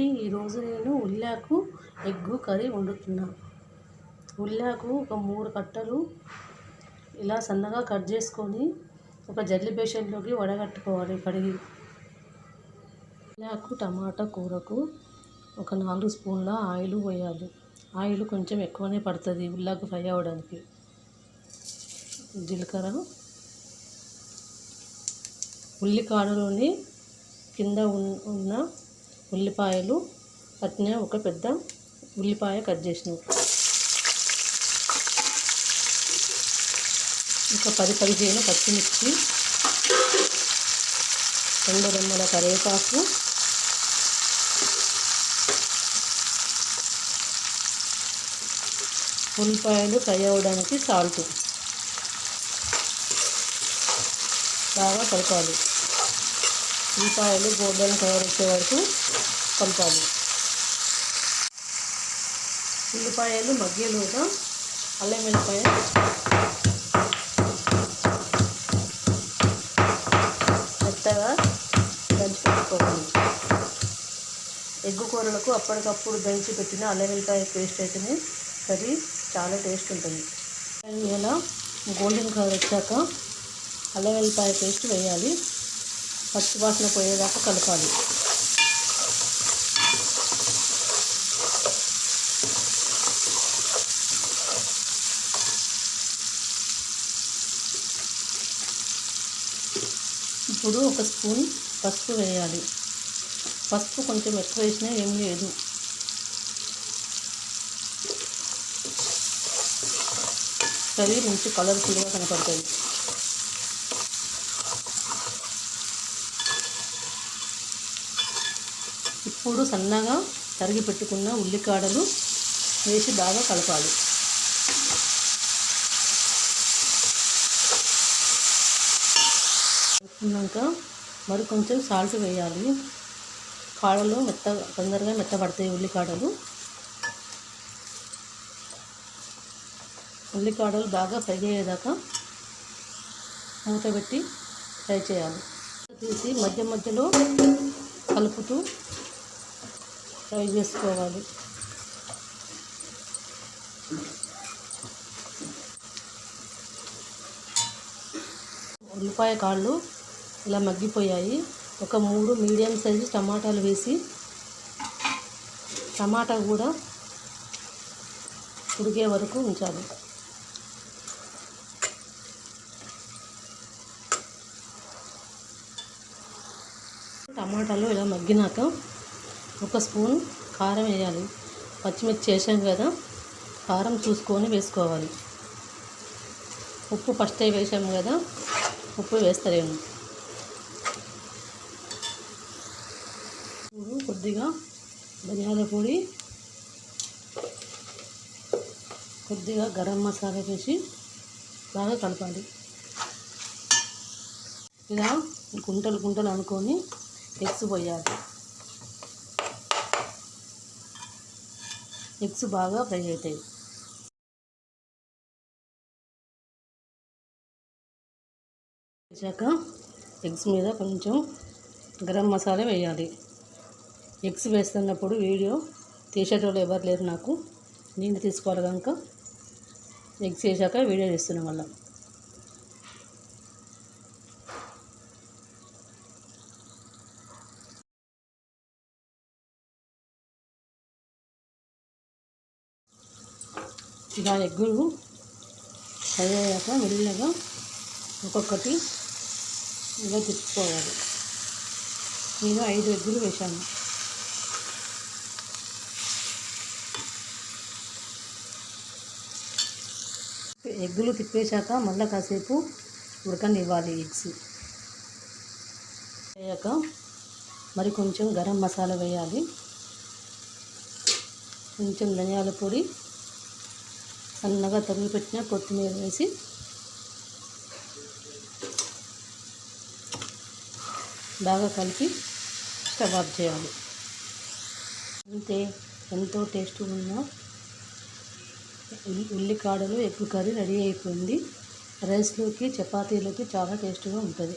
అండి ఈరోజు నేను ఉల్లాకు ఎగ్గు కర్రీ వండుతున్నాను ఉల్లాకు ఒక మూడు కట్టలు ఇలా సన్నగా కట్ చేసుకొని ఒక జల్లి బేషన్లోకి వడగట్టుకోవాలి కడిగి. ఉల్లాకు టమాటా కూరకు ఒక నాలుగు స్పూన్ల ఆయిల్ పోయాలి. ఆయిల్ కొంచెం ఎక్కువనే పడుతుంది ఉల్లాకు ఫ్రై అవ్వడానికి. జీలకర్ర ఉల్లికాడలోని కింద ఉన్న ఉల్లిపాయలు అట్నే ఒక పెద్ద ఉల్లిపాయ కట్ చేసిన. ఇంకా పది పదిహేను పచ్చిమిర్చి రెండు రెమ్మల కరివేపాకు ఉల్లిపాయలు ఫ్రై అవ్వడానికి సాల్ట్. బాగా కలపాలి. ఉల్లిపాయలు గోల్డెన్ కలర్ వచ్చే వరకు కలపాలి. ఉల్లిపాయలు మధ్యలోగా అల్లం వెల్లిపాయ. మెత్తగా దంచి పెట్టుకోవాలి. ఎగ్గు కూరలకు అప్పటికప్పుడు దంచి పెట్టిన అల్లం వెల్లిపాయ పేస్ట్ అయితేనే కర్రీ చాలా టేస్ట్ ఉంటుంది. ఇలా గోల్డెన్ కలర్ వచ్చాక అల్లం వెల్లిపాయ పేస్ట్ వేయాలి. పచ్చి వాసన పోయేదాకా కలపాలి. ఇప్పుడు ఒక స్పూన్ పసుపు వేయాలి. పసుపు కొంచెం ఎక్కువ వేసినా ఏం లేదు. కర్రీ మంచి కలర్ఫుల్గా కనపడుతుంది ఇప్పుడు సన్నగా తరిగి పెట్టుకున్న ఉల్లికాడలు వేసి బాగా కలపాలి. కలుపుకున్నాక మరి కొంచెం సాల్ట్ వేయాలి. కాడలు మెత్త తొందరగా మెత్తపడతాయి ఉల్లికాడలు. ఉల్లికాడలు బాగా ఫ్రై అయ్యేదాకా మూత పెట్టి ఫ్రై చేయాలి. తీసి మధ్య మధ్యలో కలుపుతూ ఫ్రై చేసుకోవాలి. ఉల్లిపాయ కాళ్ళు ఇలా మగ్గిపోయాయి. ఒక మూడు మీడియం సైజు టమాటాలు వేసి టమాటా కూడా ఉడికే వరకు ఉంచాలి. టమాటాలు ఇలా మగ్గినాక ఒక స్పూన్ కారం వేయాలి. పచ్చిమిర్చి వేసాం కదా కారం చూసుకొని వేసుకోవాలి. ఉప్పు ఫస్ట్ వేసాము కదా ఉప్పు వేస్తలేము. కొద్దిగా ధనియాల పొడి కొద్దిగా గరం మసాలా వేసి బాగా కలపాలి. ఇలా గుంటలు గుంటలు అనుకొని ఎగ్స్ పోయాలి. ఎగ్స్ బాగా ఫ్రై అవుతాయి. వేసాక ఎగ్స్ మీద కొంచెం గరం మసాలా వేయాలి. ఎగ్స్ వేస్తున్నప్పుడు వీడియో తీసేటోళ్ళు ఎవరు లేరు నాకు. నేను తీసుకోవాలి కనుక ఎగ్స్ వేసాక వీడియో తీస్తున్నాం మళ్ళీ. ఇలా ఎగ్గులు చదివాక మెల్లగా ఒక్కొక్కటి ఇలా తిప్పుకోవాలి నేను ఐదు ఎగ్గులు వేశాను. ఎగ్గులు తిప్పేశాక మళ్ళీ కాసేపు ఉడకనివ్వాలి ఎగ్స్. అయ్యాక మరి కొంచెం గరం మసాలా వేయాలి. కొంచెం ధనియాల పొడి సన్నగా తరిగి పెట్టిన కొత్తిమీర వేసి బాగా కలిపి స్టవ్ ఆఫ్ చేయాలి. అంతే ఎంతో టేస్ట్ ఉన్న ఉల్లికాడలు ఎగ్ కర్రీ రెడీ అయిపోయింది. రైస్లోకి చపాతీలోకి చాలా టేస్ట్గా ఉంటుంది.